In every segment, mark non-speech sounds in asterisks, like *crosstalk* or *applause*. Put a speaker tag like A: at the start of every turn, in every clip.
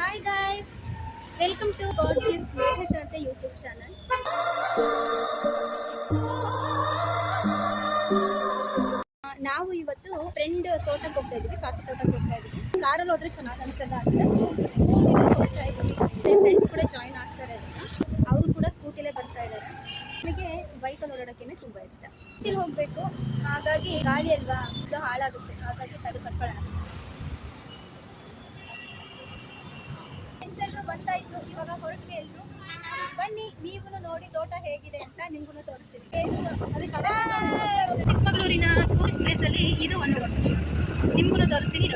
A: Hi guys welcome to God ಅಂತ YouTube channel ನಾವು ಇವತ್ತು ಫ್ರೆಂಡ್ ತೋಟಕ್ಕೆ ಹೋಗ್ತಾ ಇದೀವಿ ಕಾಫಿ ತೋಟಕ್ಕೆ ಹೋಗ್ತಾ ಇದೀವಿ ಕಾರಲ್ಲಿ ಹೋದ್ರೆ ಚೆನ್ನಾಗಿ ಅನ್ಸಲ್ಲ ಅಂತ. ಸ್ಕೂಟಿಲಿ ಹೋಗ್ತಾ ಇದೀವಿ ಫ್ರೆಂಡ್ಸ್ ಕೂಡ ಜಾಯಿನ್ ಆಗ್ತಾರೆ ಅಂತ. ಅವರು ಕೂಡ ಸ್ಕೂಟಿಲೇ ಬರ್ತಾ ಇದ್ದಾರೆ. ನನಗೆ ಬೈಕಲ್ಲಿ ಓಡಾಡೋಕ್ಕೇನೆ ತುಂಬ ಇಷ್ಟ. ಇಲ್ಲಿ ಹೋಗಬೇಕು. ಹಾಗಾಗಿ ಗಾಡಿ ಅಲ್ವಾ ಹಾಳಾಗುತ್ತೆ. ಹಾಗಾಗಿ ತಡೆ ತಕ್ಕೊಳ್ಳೋಣ ಫ್ರೆಂಡ್ಸ್ ಬರ್ತಾ ಇದ್ರು ಇವಾಗ ಹೊರಟ್ವಿ ಎಲ್ರು ಬನ್ನಿ ನೀವು ನೋಡಿ ತೋಟ ಹೇಗಿದೆ ಅಂತ ನಿಮ್ಗೂ ತೋರಿಸ್ತೀನಿ. ಚಿಕ್ಕಮಗಳೂರಿನ ಟೂರಿಸ್ಟ್ ಪ್ಲೇಸ್ ಅಲ್ಲಿ ಇದು ಒಂದು. ನಿಮ್ಗೂ ತೋರಿಸ್ತೀನಿ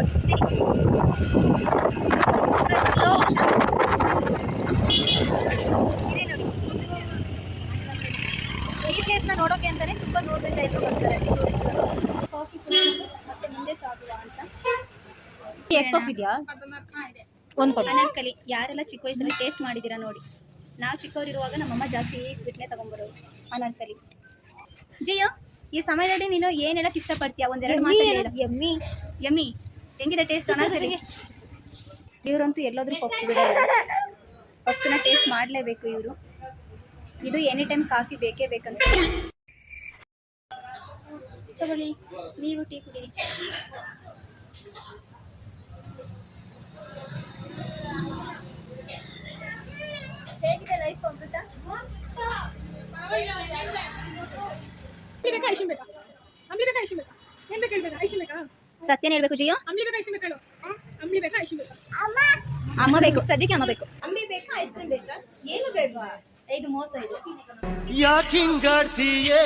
A: ನೋಡಿ ನೋಡಿ. ಈ ಪ್ಲೇಸ್ನ ನೋಡೋಕೆ ಅಂತಾನೆ ತುಂಬಾ ದೂರದಿಂದ ಇದ್ರು ಬರ್ತಾರೆ ಟೂರಿಸ್ಟ್ಗಳು ಕಾಫಿ ಕುಡಿಯೋದು ಮತ್ತೆ ಮುಂದೆ ಸಾಗುವ ಅಂತ.
B: ಎಗ್ ಪಫ್ ಇದೆಯಾ? ಒಂದು ಕೊಡಿ.
A: ಅನರ್ಕಲಿ ಯಾರೆಲ್ಲ ಚಿಕ್ಕ ವಯಸ್ಸಲ್ಲಿ ಟೇಸ್ಟ್ ಮಾಡಿದ್ದೀರಾ ನೋಡಿ. ನಾವು ಚಿಕ್ಕವರಿರುವಾಗ ನಮ್ಮಮ್ಮ ಜಾಸ್ತಿ ಸ್ವೀಟ್ನೇ ತಗೊಂಡ್ಬರೋದು ಅನಾರ್ಕಲಿ ಜಿಯೋ ಈ ಸಮಯದಲ್ಲಿ ನೀನು ಏನ್ ಹೇಳಕ್ ಇಷ್ಟಪಡ್ತೀಯಾ? ಒಂದೆರಡು ಮಾತು ಹೇಳು.
B: ಎಮ್ಮಿ.
A: ಯಮ್ಮಿ ಹೆಂಗಿದೆ ಟೇಸ್ಟ್ ಅನಾರ್ಕಲಿ ಇವರಂತೂ ಎಲ್ಲೋದ್ರೂ ಪಪ್ಸ್ ಪಕ್ಷನ ಟೇಸ್ಟ್ ಮಾಡಲೇಬೇಕು ಇವರು. ಇದು ಎನಿ ಟೈಮ್ ಕಾಫಿ ಬೇಕೇ ಬೇಕಂತ. ತಗೊಳ್ಳಿ ನೀವು ಟೀ ಕುಡೀರಿ ಹೇಗಿದೆ ಲೈಫ್ ಅಮೃತ
C: ಅಂಬ್ಲಿ ಬೇಕಾ ಐಶಿನ್ ಬೇಕಾ ಅಂಬ್ಲಿ ಬೇಕಾ ಐಶಿನ್ ಬೇಕಾ ಏನ್ ಬೇಕು ಹೇಳ್ಬೇಕಾ ಐಶಿನ್ ಬೇಕಾ
A: ಸತ್ಯನ ಹೇಳ್ಬೇಕು ಜಿಯೋ?
C: ಅಂಬ್ಲಿ ಬೇಕಾ ಐಶಿನ್ ಬೇಕಾ? ಅಂಬ್ಲಿ ಬೇಕಾ ಐಶಿನ್ ಬೇಕಾ?
A: ಅಮ್ಮ! ಬೇಕು ಸದ್ಯಕ್ಕೆ ಅಮ್ಮ ಬೇಕು. ಅಂಬಿ ಬೇಕಾ ಐಸ್ ಕ್ರೀಮ್ ಬೇಕಾ? ಏನು ಬೇಡವಾ ಇದು ಮೋಸ ಇದು
D: ಯಾಕಿಂಗಾಡ್ತೀಯೇ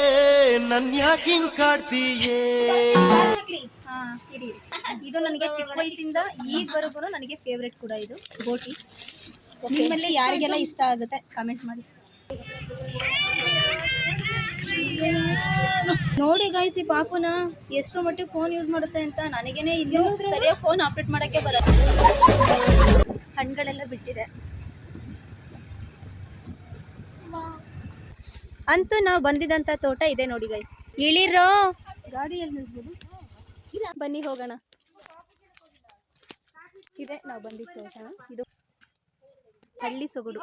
D: ನನ್ ಯಾಕಿಂಗ್ ಕಾಡ್ತೀಯೇ?
A: ಹಾ ಇರಿ. ಇದು ನನಗೆ ಚಿಕ್ಕ ವಯಸ್ಸಿಂದ ಈಗವರೆಗೂ ನನಗೆ ಫೇವ್ರೆಟ್ ಕೂಡ ಇದು ಗೋಟಿ. ನಿಮ್ಮಲ್ಲಿ ಯಾರಿಗೆಲ್ಲ ಇಷ್ಟ ಆಗುತ್ತೆ? ಕಾಮೆಂಟ್ ಮಾಡಿ. ನೋಡಿ ಗಾಯ್ಸ್ ಈ ಪಾಪುನ ಎಷ್ಟು ಮಟ್ಟಿಗೆ ಫೋನ್ ಯೂಸ್ ಮಾಡುತ್ತೆ ಅಂತ ನನಗೇನೆ ಇನ್ನೂ ಸರಿಯಾಗಿ ಫೋನ್ ಆಪರೇಟ್ ಮಾಡಕ್ಕೆ ಬರಲ್ಲ. ಹಣ್ಣುಗಳೆಲ್ಲ ಬಿಟ್ಟಿದೆ. ಅಂತೂ ನಾವು ಬಂದಿದಂತ ತೋಟ ಇದೆ ನೋಡಿ ಗಾಯ್ಸ್ ಇಳಿರೋ ಬನ್ನಿ ಹೋಗೋಣ. ಇದೆ, ನಾವು ಬಂದಿದ್ದ ತೋಟ. ಇದು ಹಳ್ಳಿ ಸೊಗಡು.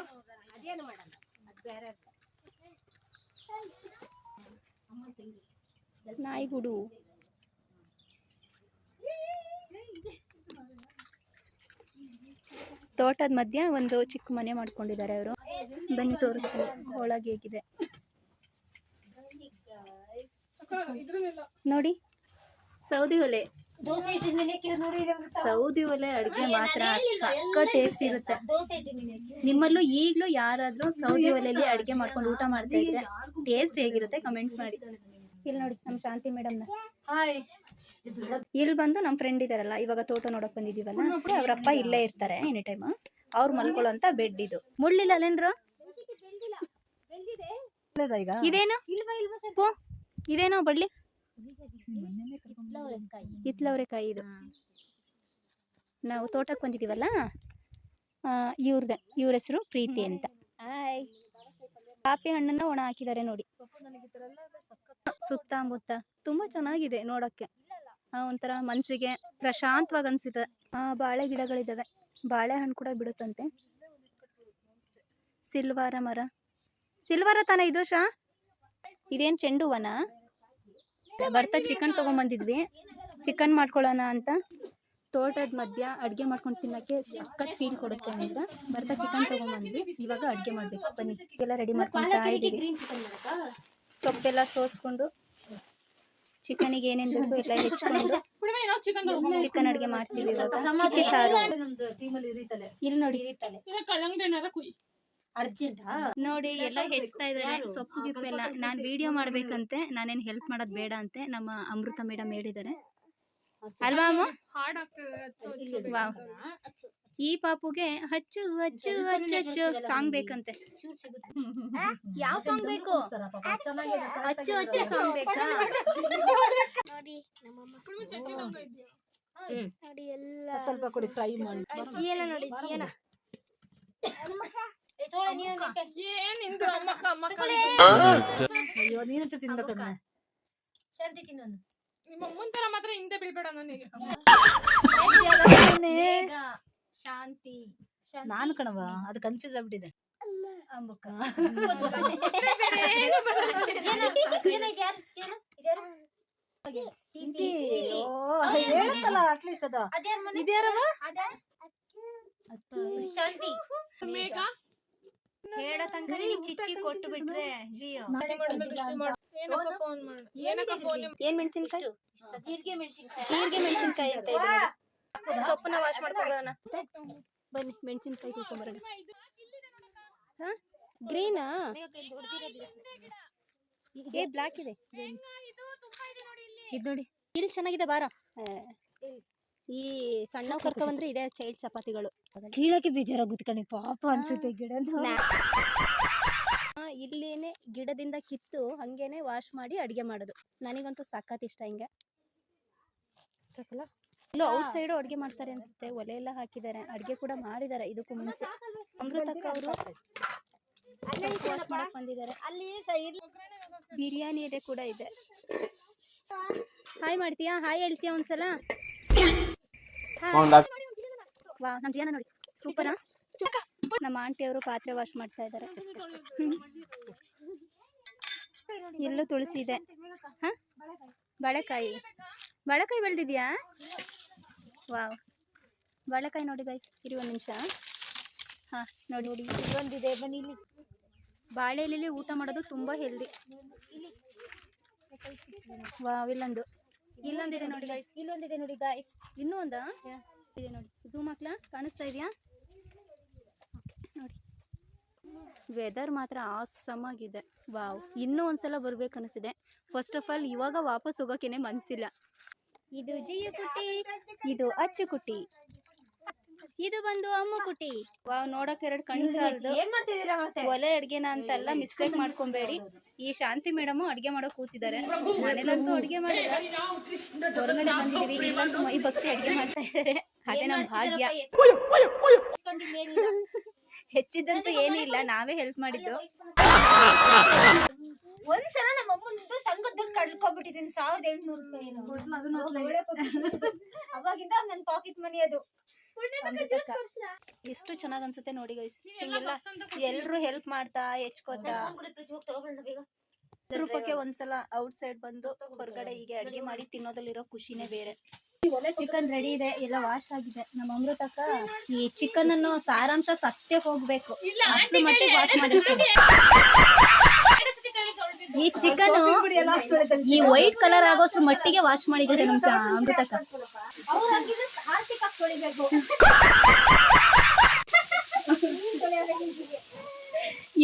A: ನಾಯಿಗುಡು. ತೋಟದ ಮಧ್ಯ ಒಂದು ಚಿಕ್ಕ ಮನೆ ಮಾಡ್ಕೊಂಡಿದ್ದಾರೆ ಅವರು. ಬನ್ನಿ ತೋರಿಸ್ತೀನಿ, ಒಳಗೆ ಹೇಗಿದೆ. ನೋಡಿ, ಸೌದಿ ಒಲೆ. ಸೌದಿ ಒಲೆ ಅಡುಗೆ ಮಾತ್ರ ಸಕ್ಕ ಟೇಸ್ಟ್ ಇರುತ್ತೆ. ನಿಮ್ಮಲ್ಲೂ ಈಗಲೂ ಯಾರಾದ್ರೂ ಸೌದಿ ಒಲೆಯಲ್ಲಿ ಅಡುಗೆ ಮಾಡ್ಕೊಂಡು ಊಟ ಮಾಡ್ತಾ ಇದ್ರೆ ಟೇಸ್ಟ್ ಹೇಗಿರುತ್ತೆ ಕಮೆಂಟ್ ಮಾಡಿ. ಇಲ್ಲಿ ನೋಡಿ ನಮ್ಮ ಶಾಂತಿ ಮೇಡಮ್ನ ಇಲ್ಲಿ ಬಂದು ನಮ್ಮ ಫ್ರೆಂಡ್ ಇದಾರಲ್ಲ ಇವಾಗ ತೋಟ ನೋಡಕ್ ಬಂದಿದೀವಲ್ಲ ಅವ್ರಪ್ಪ ಇಲ್ಲೇ ಇರ್ತಾರೆ ಎನಿ ಟೈಮ್ ಅವ್ರು ಮಲ್ಕೊಳ್ಳೋಂತ ಬೆಡ್ ಇದು. ಮುಳ್ಳಿಲ್ಲ ಅಲ್ಲೇನ್ರು ಇದೇನು? ಇದೇನೋ ಬಳ್ಳಿ ಇತ್ಲವ್ರೆಕಾಯಿ ಇದು. ನಾವು ತೋಟಕ್ಕೆ ಬಂದಿದ್ದೀವಲ್ಲ? ಇವ್ರದ್ದೆ ಇವ್ರ ಹೆಸರು ಪ್ರೀತಿ ಅಂತ. ಕಾಫಿ ಹಣ್ಣನ್ನ ಒಣ ಹಾಕಿದ್ದಾರೆ ನೋಡಿ. ಸುತ್ತಮುತ್ತ ತುಂಬಾ ಚೆನ್ನಾಗಿದೆ ನೋಡಕ್ಕೆ. ಆ, ಒಂಥರ ಮನ್ಸಿಗೆ ಪ್ರಶಾಂತವಾಗಿ ಅನ್ಸಿದೆ ಆ ಬಾಳೆ ಗಿಡಗಳಿದಾವೆ ಬಾಳೆಹಣ್ಣು ಕೂಡ ಬಿಡುತ್ತಂತೆ. ಸಿಲ್ವಾರ ಮರ. ಸಿಲ್ವಾರ ತಾನೇ ಇದು ಶಾ ಇದೇನ್ ಚೆಂಡು ಹೂವನ? ಬರ್ತಾ ಚಿಕನ್ ತೊಗೊಂಬಂದಿದ್ವಿ. ಚಿಕನ್ ಮಾಡ್ಕೊಳ್ಳೋಣ ಅಂತ. ತೋಟದ ಮಧ್ಯ ಅಡುಗೆ ಮಾಡ್ಕೊಂಡು ತಿನ್ನೋಕ್ಕೆ ಸಖತ್ ಫೀಲ್ ಕೊಡುತ್ತೆ ಅಂತ. ಬರ್ತಾ ಚಿಕನ್ ತೊಗೊಂಬಂದ್ವಿ. ಇವಾಗ ಅಡುಗೆ ಮಾಡಬೇಕು. ಬನ್ನಿ. ಎಲ್ಲ ರೆಡಿ ಮಾಡ್ಕೊಂಡು ಸೊಪ್ಪೆಲ್ಲ ಸೋಸ್ಕೊಂಡು ಚಿಕನಿಗೆ ಏನೇನು ಬೇಕು ಎಲ್ಲ
C: ನಾವು ಚಿಕನ್
A: ಅಡುಗೆ ಮಾಡ್ತೀವಿ ಇವಾಗ. ಇಲ್ಲಿ ನೋಡಿ. ನೋಡಿ ಎಲ್ಲ ಹೆಚ್ತಾ ಇದ್ದಾರೆ ಸೊಪ್ಪು ಗಿಪ್ಪೆಲ್ಲ. ನಾನ್ ನಾನು ವಿಡಿಯೋ ಮಾಡ್ಬೇಕಂತೆ ನಾನೇನ್ ಹೆಲ್ಪ್ ಮಾಡೋದ್ ಬೇಡ ಅಂತೆ ನಮ್ಮ ಅಮೃತ ಮೇಡಮ್ ಹೇಳಿದ್ದಾರೆ. ಅಲ್ವಾ. ಈ ಪಾಪುಗೆ ಹಚ್ಚು ಹಚ್ಚು ಹಚ್ಚು ಸಾಂಗ್ ಬೇಕಂತೆ. ಯಾವ ಸಾಂಗ್ ಬೇಕು? ಹಚ್ಚು ಹಚ್ಚು ಸಾಂಗ್ ಬೇಕಾ
B: ಸ್ವಲ್ಪ ಕೊಡಿ ಫ್ರೈ ಮಾಡಿ.
C: ಜಿಯನ ನೋಡಿ ಜಿಯನ
B: ಅಯ್ಯೋ ನೀನು ತಿನ್ಬೇಕನ್ನ
C: ನಿಮ್ಮ ಅಮ್ಮನ್ ತರ ಮಾತ್ರ ಹಿಂದೆ ಬೀಳ್ಬೇಡ ನನಗೆ.
A: ಶಾಂತಿ
B: ನಾನು ಕಣವ ಅದು ಕನ್ಫ್ಯೂಸ್ ಆಗ್ಬಿಟ್ಟಿದೆ.
A: ಹೇಳ್ತಲ್ಲ
B: ಅಟ್ಲೀಸ್ಟ್ ಅದ.
A: ಶಾಂತಿ
C: ಮೇಘ?
A: ಹೇಳೋ ತನಕ ನೀನ್ ಚಿಚ್ಚಿ ಕೊಟ್ಟು ಬಿಟ್ರೆ ಜಿಯೋ.
C: ಏನಪ್ಪ ಫೋನ್ ಮಾಡು? ಏನಕ್ಕ ಫೋನ್
A: ಏನ್ ಮೆಣಸಿನ್ಕಾಯಿ?
B: ಜೀರಿಗೆ ಮೆಣಸಿನ್ಕಾಯಿ.
A: ಜೀರಿಗೆ ಮೆಣಸಿನ್ಕಾಯಿ ಅಂತ ಇದೆ. ಸೊಪ್ಪನ್ನ ವಾಶ್ ಮಾಡ್ಕೊಂಡ್ಬರೋಣ ಬನ್ನಿ ಮೆಣಸಿನ್ಕಾಯಿ ಕುಯ್ಕೊಂಬರೋಣ. ಹಾ? ಗ್ರೀನಾ? ಏ ಬ್ಲಾಕ್ ಇದೆ. ಇದು ನೋಡಿ ಇಲ್ಲಿ. ಚೆನ್ನಾಗಿದೆ ಬಾರ. ಈ ಸಣ್ಣ ಕರ್ಕ ಬಂದ್ರೆ ಇದೆ ಚೈಲ್ಡ್ ಚಪಾತಿಗಳು.
B: ಕೀಳಕ್ಕೆ ಬೇಜಾರಾಗುತ್ತೆ ಕಣೆ ಪಾಪ ಅನ್ಸುತ್ತೆ ಗಿಡ
A: ಆ, ಇಲ್ಲೇನೆ ಗಿಡದಿಂದ ಕಿತ್ತು ಹಂಗೇನೆ ವಾಶ್ ಮಾಡಿ ಅಡಿಗೆ ಮಾಡೋದು. ನನಗಂತೂ ಸಖತ್ ಇಷ್ಟ ಹಿಂಗೆ. ಇಲ್ಲೋ ಔಟ್ ಸೈಡು ಅಡಿಗೆ ಮಾಡ್ತಾರೆ ಅನ್ಸುತ್ತೆ ಒಲೆ ಎಲ್ಲ ಹಾಕಿದ್ದಾರೆ ಅಡಿಗೆ ಕೂಡ ಮಾಡಿದ್ದಾರೆ ಇದಕ್ಕೂ ಮುಂಚೆ. ಅಮೃತಕ್ಕ ಅವರು ಬಂದಿದ್ದಾರೆ. ಬಿರಿಯಾನಿ ಇದೆ ಕೂಡ ಇದೆ. ಹಾಯ್ ಮಾಡ್ತೀಯಾ? ಹಾಯ್ ಹೇಳ್ತೀಯಾ ಒಂದ್ಸಲ? ವಾ ನಮ್ಮ ಜೀವನ ನೋಡಿ. ಸೂಪರಾ? ನಮ್ಮ ಆಂಟಿಯವರು ಪಾತ್ರೆ ವಾಶ್ ಮಾಡ್ತಾ ಇದ್ದಾರೆ. ಎಲ್ಲೂ ತುಳಸಿ ಇದೆ. ಹಾ? ಬಾಳೆಕಾಯಿ. ಬಾಳೆಕಾಯಿ ಬೆಳೆದಿದ್ಯಾ? ವಾವ್. ಬಾಳೆಕಾಯಿ ನೋಡಿ ಗಾಯ್ಸ್ ಇರಿ ಒಂದು ನಿಮಿಷ. ಹಾಂ ನೋಡಿ. ನೋಡಿ
B: ಒಂದಿದೆ ಬನ್ನಿ ಇಲ್ಲಿ.
A: ಬಾಳೆ ಎಲೆಲಿ ಊಟ ಮಾಡೋದು ತುಂಬಾ ಹೆಲ್ದಿ ವಾವ್ ಇಲ್ಲೊಂದು. ಇಲ್ಲೊಂದಿದೆ ನೋಡಿ ಗೈಸ್
B: ಇಲ್ಲೊಂದಿದೆ ನೋಡಿ ಗಾಯ್ಸ್
A: ಇನ್ನೂ ಒಂದ? ಇದೆ ನೋಡಿ. ಝೂಮ್ ಹಾಕ್ಲಾ? ಕಾಣಿಸ್ತಾ ಇದೆಯಾ? ನೋಡಿ. ವೆದರ್ ಮಾತ್ರ ಆಸಮ್ ಆಗಿದೆ. ವಾವ್ ಇನ್ನೂ ಒಂದ್ಸಲ ಬರ್ಬೇಕು ಅನಿಸಿದೆ ಫಸ್ಟ್ ಆಫ್ ಆಲ್ ಇವಾಗ ವಾಪಸ್ ಹೋಗೋಕೆನೆ ಮನ್ಸಿಲ್ಲ. ಇದು ಜಿಯು ಕುಟ್ಟಿ ಇದು ಅಚ್ಚು ಕುಟ್ಟಿ ಇದು ಬಂದು ಅಮ್ಮು ಕುಟಿ. ವಾವ್ ನೋಡಕ್ ಎರಡು ಕಣ್ಣು ಸಾಲದು.
B: ಏನ್ ಮಾಡ್ತಿದ್ದೀರಾ ಮತ್ತೆ?
A: ಒಲೆ ಅಡ್ಗೆನ ಅಂತೆಲ್ಲ ಮಿಸ್ಟೇಕ್ ಮಾಡ್ಕೊಂಬೇಡಿ. ಈ ಶಾಂತಿ ಮೇಡಮ್ ಅಡ್ಗೆ ಮಾಡೋ ಕೂತಿದ್ದಾರೆ. ಮನೇಲಂತೂ ಅಡ್ಗೆ ಮಾಡಿಲ್ಲ. ಹೊರಗಡೆ ಬಂದಿದೀವಿ ಇಲ್ಲಂತೂ ಮೈ ಬಗ್ಸಿ ಅಡ್ಗೆ ಮಾಡ್ತಾ ಇದ್ದಾರೆ. ಅದೇ ನಮ್ ಭಾಗ್ಯ. ಹೆಚ್ಚಿದ್ದಂತೂ ಏನೂ ಇಲ್ಲ ನಾವೇ ಹೆಲ್ಪ್ ಮಾಡಿದ್ದು.
B: ಒಂದ್ಸಲ ನಮ್ಮ ಅಮ್ಮಂದು ಸಂಘದ ದುಡ್ಡು ಕಳ್ಕೊಬಿಟ್ಟಿದ್ದೀನಿ ಸಾವಿರದ ಎಂಟ್ನೂರು ರೂಪಾಯಿ ಅವಾಗಿಂದ ನನ್ ಪಾಕೆಟ್ ಮನಿ ಅದು.
A: ಎಷ್ಟು ಚೆನ್ನಾಗ್ ಅನ್ಸುತ್ತೆ ನೋಡಿ ಗೈಸ್ ಹಿಂಗೆಲ್ಲ ಎಲ್ರು ಹೆಲ್ಪ್ ಮಾಡ್ತಾ ಹೆಚ್ಕೋತಾ. ರೂಪಕ್ಕೆ ಒಂದ್ಸಲ ಔಟ್ ಸೈಡ್ ಬಂದು ಹೊರಗಡೆ ಹೀಗೆ ಅಡ್ಗೆ ಮಾಡಿ ತಿನ್ನೋದಲ್ಲಿರೋ ಖುಷಿನೇ ಬೇರೆ. ಚಿಕನ್ ರೆಡಿ ಇದೆ ಎಲ್ಲ ವಾಶ್ ಆಗಿದೆ. ನಮ್ಮ ಅಮೃತಕ್ಕ ಈ ಚಿಕನ್ ಅನ್ನು ಸಾರಾಂಶ ಸತ್ಯ ಹೋಗ್ಬೇಕು. ಅಷ್ಟು ಮಟ್ಟಿಗೆ ವಾಶ್ ಮಾಡಿರ್ತೀನಿ ಈ ಚಿಕನ್ ಈ ವೈಟ್ ಕಲರ್ ಆಗೋಷ್ಟು ಮಟ್ಟಿಗೆ ವಾಶ್ ಮಾಡಿದ್ರೆ ನಮ್ ಅಮೃತಕ್ಕ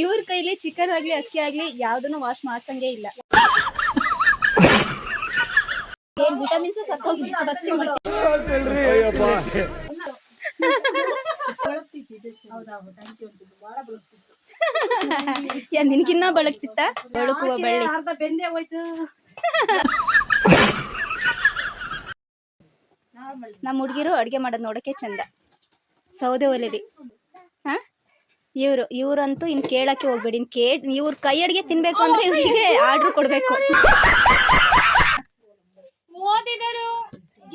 A: ಇವ್ರ ಕೈಲಿ ಚಿಕನ್ ಆಗ್ಲಿ ಅಕ್ಕಿ ಆಗ್ಲಿ ಯಾವ್ದನ್ನು ವಾಶ್ ಮಾಡ್ಸಂಗೆ ಇಲ್ಲ. ವಿಟಮಿನ್ಸ್ ಸತ್ತೋಗಿ ಬಸ್ರಿ ಮಾಡಿ. ಯಾ ನಿನ್ಗಿನ್ನ ಬಳಕ್ತಿತ್ತ. ಬೆಳಕುವ ಬಳ್ಳಿ.
B: ಅರ್ಧ ಬೆಂದೆ ಹೋಯ್ತು.
A: ನಮ್ಮ ಹುಡುಗಿರು ಅಡ್ಗೆ ಮಾಡೋದ್ ನೋಡಕ್ಕೆ ಚಂದ. ಸೌದೆ ಒಲೆಲಿ. ಹಾ? ಇವ್ರು ಇವ್ರಂತೂ ಇನ್ ಕೇಳಕ್ಕೆ ಹೋಗ್ಬೇಡಿ. ಇನ್ ಕೇ ಇವ್ರ ಕೈ ಅಡಿಗೆ ತಿನ್ಬೇಕು ಅಂದ್ರೆ ಇವರಿಗೆ ಆರ್ಡರ್ ಕೊಡ್ಬೇಕು.
C: ಓದಿದರು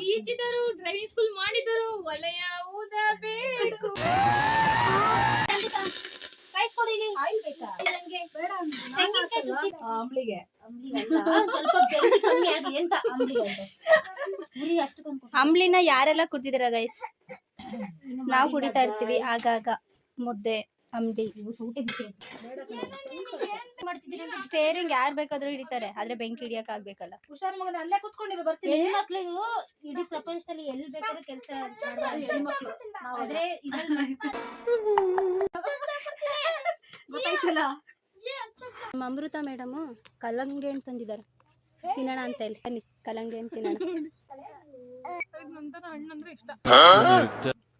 C: ಈಜಿದರು ಡ್ರೈವಿಂಗ್ ಸ್ಕೂಲ್ ಮಾಡಿದರು ವಲಯ ಊದಬೇಕು
A: ಅಂಬ್ಲಿನ ಯಾರೆಲ್ಲ ಕುಡ್ದಿದಾರ ಗೈಸ್ ನಾವು ಕುಡಿತಾ ಇರ್ತೀವಿ ಆಗಾಗ ಮುದ್ದೆ ಅಂಬ್ಲಿ. ಸ್ಟೇರಿಂಗ್ ಯಾರ್ ಬೇಕಾದ್ರೂ ಹಿಡಿತಾರೆ ಆದ್ರೆ ಬೆಂಕಿ ಹಿಡಿಯಕ್ ಆಗ್ಬೇಕಲ್ಲ.
B: ಹುಷಾರ್ ಮಗನ ಅಲ್ಲೇ ಕುತ್ಕೊಂಡಿರೋ ಬರ್ತೀನಿ. ಹೆಣ್ಮಕ್ಳಿಗೂ ಇಡೀ ಪ್ರಪಂಚದಲ್ಲಿ ಎಲ್ಲಿ ಬೇಕಾದ್ರೂ ಕೆಲಸ ಹೆಣ್ಮಕ್ಳು ಆದ್ರೆ ಗೊತ್ತಾಯ್ತಲ್ಲ?
A: ನಮ್ಮ ಅಮೃತ ಮೇಡಮು ಕಲ್ಲಂಗಡಿ ಹಣ್ಣು ತಂದಿದ್ದಾರೆ. ತಿನ್ನೋಣ ಅಂತ ಹೇಳಿ. ಬನ್ನಿ ಕಲ್ಲಂಗಡಿ ಹಣ್ಣು ತಿನ್ನೋಣ.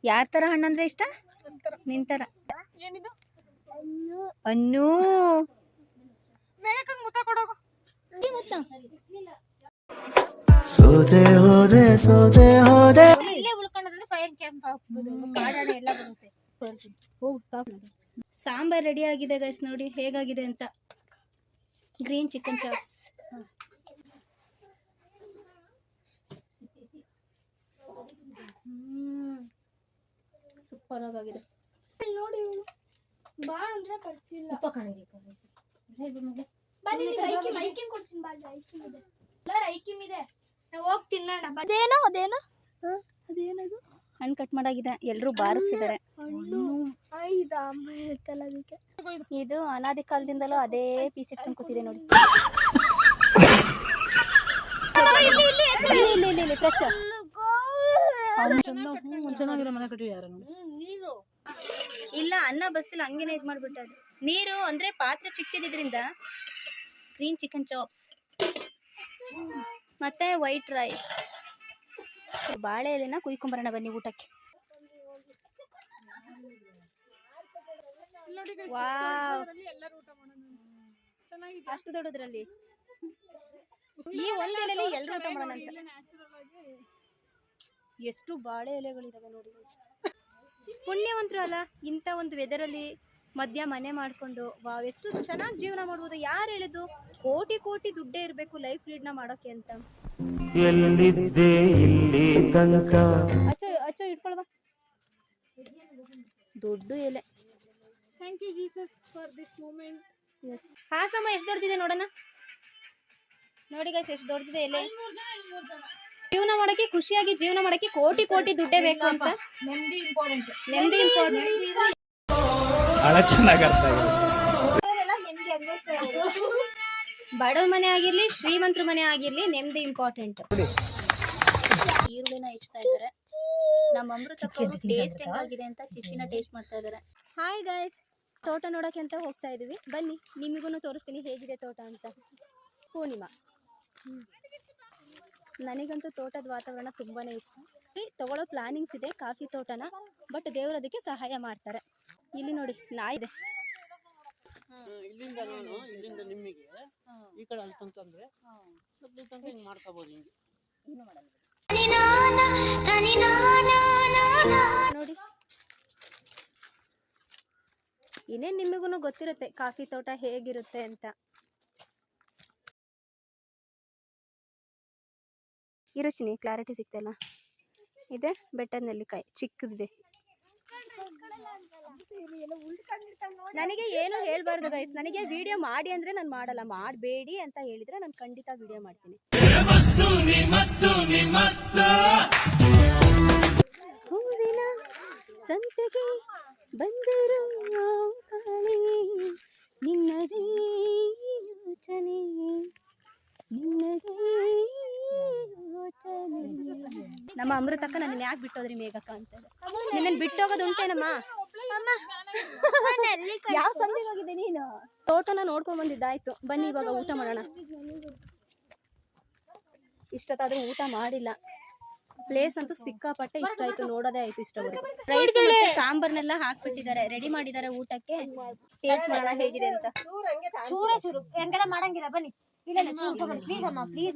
A: ಯಾರ ತರ ಹಣ್ಣಂದ್ರೆ ಇಷ್ಟ? ನಿಂತರ
C: ಏನಿದು?
A: ಅನ್ನು.
D: ಸೋದೆ ಹೋದೆ ಸೋದೆ ಹೋದೆ.
B: ಇಲ್ಲೇ ಉಳ್ಕೊಂಡ್ರೆ ಫೈರ್ ಕ್ಯಾಂಪ್ ಹಾಕ್ಬೋದು ಕಾಡಾನೆ ಎಲ್ಲ ಬರುತ್ತೆ.
A: ಹೋಗು ಸಾಕು. ಸಾಂಬಾರ್ ರೆಡಿ ಆಗಿದೆ ಗೈಸ್ ನೋಡಿ ಹೇಗಾಗಿದೆ ಅಂತ. ಗ್ರೀನ್ ಚಿಕನ್ ಚಾಪ್ಸ್ ಸೂಪರ್ ಆಗಿದೆ
C: ನೋಡಿ ಬಾ ಅಂದ್ರೆ ಬರ್ತಿಲ್ಲ.
B: ಉಪ್ಪ ಕಾಣಿದೆ
C: ಬನ್ನಿ ನಿಂಗೆ ಐಕಿಮ್ ಐಕಿಮ್ ಕೊಡ್ತೀನಿ ಬಾ ಅಲ್ಲಿ ಐಕಿಮ್ ಇದೆ. ಎಲ್ಲಾರು ಐಕಿಮ್ ಇದೆ. ನಾವು ಹೋಗಿ ತಿನ್ನೋಣ ಬಾ. ಅದೇನೋ ಅದೇನೋ? ಅದೇನದು?
A: ಹಣ್ಣು ಕಟ್ ಮಾಡಾಗಿದೆ. ಎಲ್ಲರೂ ಬಾರಿಸಿದ್ದಾರೆ ಇದು ಅನಾದಿ ಕಾಲದಿಂದಲೂ ಅದೇ ಪೀಸ್ ಇಟ್ಕೊಂಡು ಕೂತಿದೆ ನೋಡಿ. ಇಲ್ಲಿ ಇಲ್ಲಿ ಇಲ್ಲಿ ಇಲ್ಲಿ ಫ್ರೆಶ್
E: ಚೆನ್ನಾಗಿರೋ ಮನೆ ಕಟ್ಟಿ ಯಾರು
A: ಇಲ್ಲ ಅನ್ನ ಬಸ್ತಿಲ್ಲ ಹಂಗೇನೆ ಇದು ಮಾಡ್ಬಿಟ್ಟು ನೀರು ಅಂದ್ರೆ ಪಾತ್ರೆ ಚಿಕ್ಕದಿದ್ರಿಂದ ಗ್ರೀನ್ ಚಿಕನ್ ಚಾಪ್ಸ್ ಮತ್ತೆ ವೈಟ್ ರೈಸ್ ಬಾಳೆ ಎಲೆನ ಕುಯ್ಕೊಂಬರೋಣ ಬನ್ನಿ ಊಟಕ್ಕೆ.
C: ಎಲ್ಲರೂ
A: ಅಷ್ಟು ದೊಡ್ಡದ್ರಲ್ಲಿ. ಈ ಒಂದ್ ಎಲೆಲಿ ಎಲ್ರು ಊಟ ಮಾಡೋಣ ಎಷ್ಟು ಬಾಳೆ ಎಲೆಗಳಿದಾವೆ ನೋಡಿ. ಪುಣ್ಯವಂತರು ಅಲ್ಲ, ಇಂಥ ಒಂದು ವೆದರಲ್ಲಿ ಮಧ್ಯ ಮನೆ ಮಾಡ್ಕೊಂಡು ವಾವ್ ಎಷ್ಟು ಚೆನ್ನಾಗಿ ಜೀವನ ಮಾಡ್ಬೋದು. ಯಾರು ಹೇಳಿದ್ದು? ಕೋಟಿ ಕೋಟಿ ದುಡ್ಡೇ ಇರಬೇಕು ಲೈಫ್ ಲೀಡ್ನ ಮಾಡೋಕೆ ಅಂತ.
D: ಎಲ್ಲಿದ್ದೆ ಇಲ್ಲಿ ತನಕ?
A: ಅಚ್ಚೋ ಅಚ್ಚೋ ಇಟ್ಕೊಳ್ವಾ ದೊಡ್ಡ ಎಲೆ.
C: Thank you Jesus for this moment
A: yes ಹಾಸಮ್ಮ ಎಷ್ಟು ದೊಡ್ಡದಿದೆ ನೋಡೋಣ. ನೋಡಿ ಗೈಸ್ ಎಷ್ಟು ದೊಡ್ಡದಿದೆ ಎಲೆ. ಜೀವನ ಮಾಡಕ್ಕೆ ಖುಷಿಯಾಗಿ ಜೀವನ ಮಾಡಕ್ಕೆ ಕೋಟಿ ಕೋಟಿ ದುಡ್ಡೇ ಬೇಕು ಅಂತ.
B: ನೆಮ್ಮದಿ ಇಂಪಾರ್ಟೆಂಟ್
A: ನೆಮ್ಮದಿ ಇಂಪಾರ್ಟೆಂಟ್
F: ಬಹಳ ಚೆನ್ನಾಗಿ ಅರ್ಥ ಆಗಿದೆ
A: ಬಡವ್ರ ಮನೆ ಆಗಿರ್ಲಿ ಶ್ರೀಮಂತರ ಮನೆ ಆಗಿರ್ಲಿ ನೆಮ್ಮದಿ ಇಂಪಾರ್ಟೆಂಟ್ ಈರುಳ್ಳಿನ ಹೆಚ್ಚ್ತಾ ಇದ್ದಾರೆ. ನಮ್ಮ ಅಮೃತ ಟೇಸ್ಟ್ ಹೆಂಗಾಗಿದೆ ಅಂತ ಚಿಚ್ಚಿನ ಟೇಸ್ಟ್ ಮಾಡ್ತಾ ಇದ್ದಾರೆ. ಹಾಯ್ ಗೈಸ್ ತೋಟ ನೋಡಕ್ಕೆ ಅಂತ ಹೋಗ್ತಾ ಇದೀವಿ. ಬನ್ನಿ ನಿಮಗೂ ತೋರಿಸ್ತೀನಿ ಹೇಗಿದೆ ತೋಟ ಅಂತ. ಪೂರ್ಣಿಮಾ. ಹ್ಮ್. ನನಗಂತೂ ತೋಟದ ವಾತಾವರಣ ತುಂಬಾನೇ ಇಷ್ಟ. ತಗೊಳ್ಳೋ ಪ್ಲಾನಿಂಗ್ಸ್ ಇದೆ ಕಾಫಿ ತೋಟನ ಬಟ್ ದೇವ್ರು ಅದಕ್ಕೆ ಸಹಾಯ ಮಾಡ್ತಾರೆ. ಇಲ್ಲಿ ನೋಡಿ ನಾಯಿ ಇದೆ.
G: ಇಲ್ಲಿಂದ ನಾನು ಇಲ್ಲಿಂದ ನಿಮಗೆ ಈ ಕಡೆ ಹಿಂಗ್ ಮಾಡ್ಕೋಬಹುದು ಹಿಂಗೆ.
A: ನೋಡಿ. ಇನ್ನೇನ್ ನಿಮಗೂ ಗೊತ್ತಿರುತ್ತೆ ಕಾಫಿ ತೋಟ ಹೇಗಿರುತ್ತೆ ಅಂತ. ಇರುಚಿನಿ ಕ್ಲಾರಿಟಿ ಸಿಗ್ತಾಯಿಲ್ಲ ಇದೆ ಬೆಟ್ಟದ ನೆಲ್ಲಿಕಾಯಿ ಚಿಕ್ಕದಿದೆ. ನನಗೆ ಏನು ಹೇಳ್ಬಾರ್ದು ಗೈಸ್ ನನಗೆ ವಿಡಿಯೋ ಮಾಡಿ ಅಂದ್ರೆ ನಾನು ಮಾಡಲ್ಲ ಮಾಡಬೇಡಿ ಅಂತ ಹೇಳಿದ್ರೆ ನಾನು ಖಂಡಿತ ವಿಡಿಯೋ ಮಾಡ್ತೀನಿ. ನಮ್ಮ ಅಮೃತಕ್ಕ ನನ್ನ ಯಾಕೆ ಬಿಟ್ಟೋದ್ರಿ ಮೇಘಕ್ಕ ಅಂತ ನಿನ್ನ ಬಿಟ್ಟೋಗೋದು ಉಂಟೇನಮ್ಮ? ಯಾವ ಸಂದಿಗೆ ಹೋಗಿದ್ದೆ ನೀನು? ತೋಟನ ನೋಡ್ಕೊಂಡ್ ಬಂದಿದ್ದಾಯ್ತು. ಬನ್ನಿ ಇವಾಗ ಊಟ ಮಾಡೋಣ. ಇಷ್ಟತ್ತಾದ್ರೂ ಊಟ ಮಾಡಿಲ್ಲ. ಪ್ಲೇಸ್ ಅಂತೂ ಸಿಕ್ಕಾಪಟ್ಟೆ ಇಷ್ಟ ಆಯ್ತು. ನೋಡೋದೇ ಆಯ್ತು ಇಷ್ಟ ಸಾಂಬಾರ್ನೆಲ್ಲ ಹಾಕ್ಬಿಟ್ಟಿದ್ದಾರೆ. ರೆಡಿ ಮಾಡಿದ್ದಾರೆ ಊಟಕ್ಕೆ. ಟೇಸ್ಟ್ ಮಾಡೋಣ ಹೇಗಿದೆ ಅಂತ.
B: ಚೂರ, ಚೂರು. ಹೆಂಗೆಲ್ಲ ಮಾಡಂಗಿಲ್ಲ. ಬನ್ನಿ. ಇಲ್ಲ ಇಲ್ಲ ಚೂರು ತಗೊಳ್ಳಿ ಪ್ಲೀಸ್ ಅಮ್ಮ ಪ್ಲೀಸ್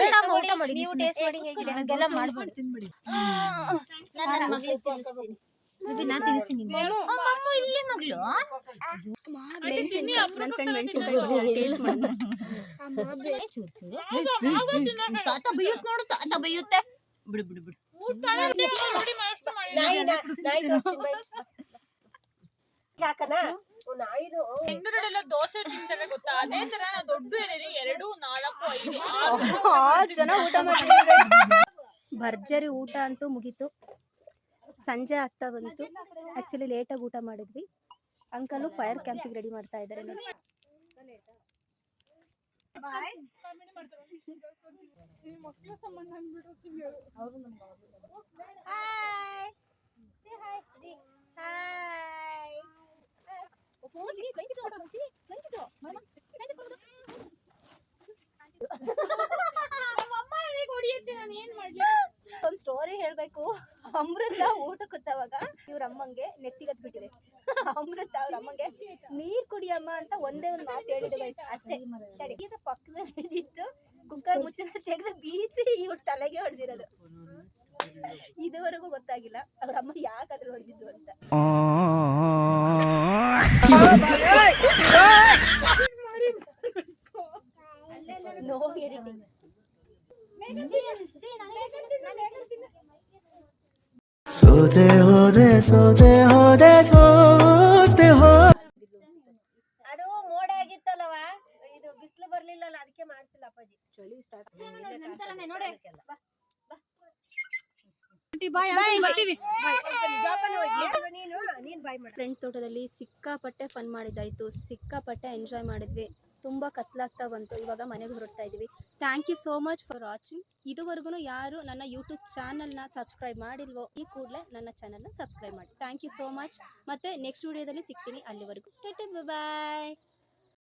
A: ಬೇಡ ಅಮ್ಮ, ಊಟ ಮಾಡಿ ನೀವು ಟೇಸ್ಟ್ ಮಾಡಿ ಹೇಗಿದೆ
B: ಹಂಗೆಲ್ಲ ಮಾಡ್ಬೇಡಿ. ನನ್ನ ಮಗಳಿಗೆ ತಿನ್ನಿಸ್ತೀನಿ.
A: ನಾನು ತಿನ್ನಿಸ್ತೀನಿ
B: ಇಲ್ಲಿ ಮಗಳು
A: ಮೆಣಸಿನ್ಕಾಯಿ ನನ್ನ ಫ್ರೆಂಡ್ ಮೆಣಸಿನ್ಕಾಯಿ ಟೇಸ್ಟ್ ಮಾಡಿ.
B: ತಾತ ಬೈಯುತ್ತೆ ನೋಡು ತಾತ ಬೈಯುತ್ತೆ ಬಿಡು ಬಿಡು ಬಿಡು.
C: ಬೆಂಗಳೂರಲ್ಲೆಲ್ಲ ದೋಸೆ ತಿಂತಾರೆ ಗೊತ್ತಾ? ಅದೇ ತರ ನಾವು ದೊಡ್ಡ ಎಲೆ ಎರಡು ನಾಲ್ಕು ಐದು *laughs* ಆರು
A: ಜನ ಊಟ ಭರ್ಜರಿ ಊಟ ಅಂತೂ ಮುಗೀತು. ಸಂಜೆ ಆಗ್ತಾ ಬಂತು. ಆಕ್ಚುಲಿ ಲೇಟಾಗಿ ಊಟ ಮಾಡಿದ್ವಿ. ಅಂಕಲು ಫೈರ್ ಕ್ಯಾಂಪಿಗೆ ರೆಡಿ ಮಾಡ್ತಾ ಇದ್ದಾರೆ. ನೋಡಿ
B: ಹಾಯ್ ಜಿ ಹಾಯ್
C: ನಮ್ಮಮ್ಮ ನನಗೆ ಹೊಡಿಯುತ್ತೆ ನಾನು ಏನ್ ಮಾಡ್ಲಿ *laughs*
A: ಒಂದ್ ಸ್ಟೋರಿ ಹೇಳ್ಬೇಕು. ಅಮೃತ ಊಟ ಕೂತವಾಗ ಇವ್ರ ಅಮ್ಮಂಗೆ ನೆತ್ತಿಗತ್ ಬಿಟ್ಟಿದೆ ಅಮೃತ ಅವ್ರ ಅಮ್ಮಂಗೆ, ನೀರ್ ಕುಡಿಯಮ್ಮ ಅಂತ ಒಂದೇ ಒಂದ್ ಮಾತು ಹೇಳಿದ. ಅಷ್ಟೇ. ಅಡಿಗೆ ಪಕ್ಕದಲ್ಲಿ ಕುಕ್ಕರ್ ಮುಚ್ಚಳ ತೆಗೆದು ಬೀಸಿ ಇವ್ರ ತಲೆಗೆ ಹೊಡೆದಿರೋದು. ಇದುವರೆಗೂ ಗೊತ್ತಾಗಿಲ್ಲ. ಅವ್ರ ಅಮ್ಮ ಯಾಕಾದ್ರೂ ಹೊಡೆದಿದ್ದು ಅಂತ. ನೋ ಎಡಿಟಿಂಗ್
D: ಸೋತೆ ಹೋದೆ ಸೋತೆ ಹೋದೆ ಸೋತೆ
H: ಹೋ ಅದು ಮೋಡ ಆಗಿತ್ತಲ್ಲವ? ಇದು ಬಿಸಿಲು ಬರ್ಲಿಲ್ಲಲ್ಲ ಅದಕ್ಕೆ ಮಾಡಿಸಿಲ್ಲ ಅಪ್ಪಾಜಿ.
A: ಚಳಿ ಸ್ಟಾರ್ಟ್ ನೋಡಿ
H: ಜೋಪಾನ ಹೋಗಿ. ನೀನು? ನೀನು ಬಾಯ್ ಮಾಡ.
A: ಫ್ರೆಂಡ್ ತೋಟದಲ್ಲಿ ಸಿಕ್ಕಾಪಟ್ಟೆ ಫನ್ ಮಾಡಿದ್ದಾಯ್ತು. ಸಿಕ್ಕಾಪಟ್ಟೆ ಎಂಜಾಯ್ ಮಾಡಿದ್ವಿ. ತುಂಬ ಕತ್ಲಾಗ್ತಾ ಬಂತು. ಇವಾಗ ಮನೆಗೆ ಹೊರಡ್ತಾ ಇದೀವಿ. Thank you so much for watching ಇದುವರೆಗೂ ಯಾರು ನನ್ನ ಯೂಟ್ಯೂಬ್ ಚಾನಲ್ನ ಸಬ್ಸ್ಕ್ರೈಬ್ ಮಾಡಿಲ್ವೋ ಈ ಕೂಡಲೇ ನನ್ನ ಚಾನಲ್ನ ಸಬ್ಸ್ಕ್ರೈಬ್ ಮಾಡಿ. ಥ್ಯಾಂಕ್ ಯು ಸೋ ಮಚ್ ಮತ್ತೆ ನೆಕ್ಸ್ಟ್ ವಿಡಿಯೋದಲ್ಲಿ ಸಿಗ್ತೀನಿ ಅಲ್ಲಿವರೆಗೂ. ಬಾಯ್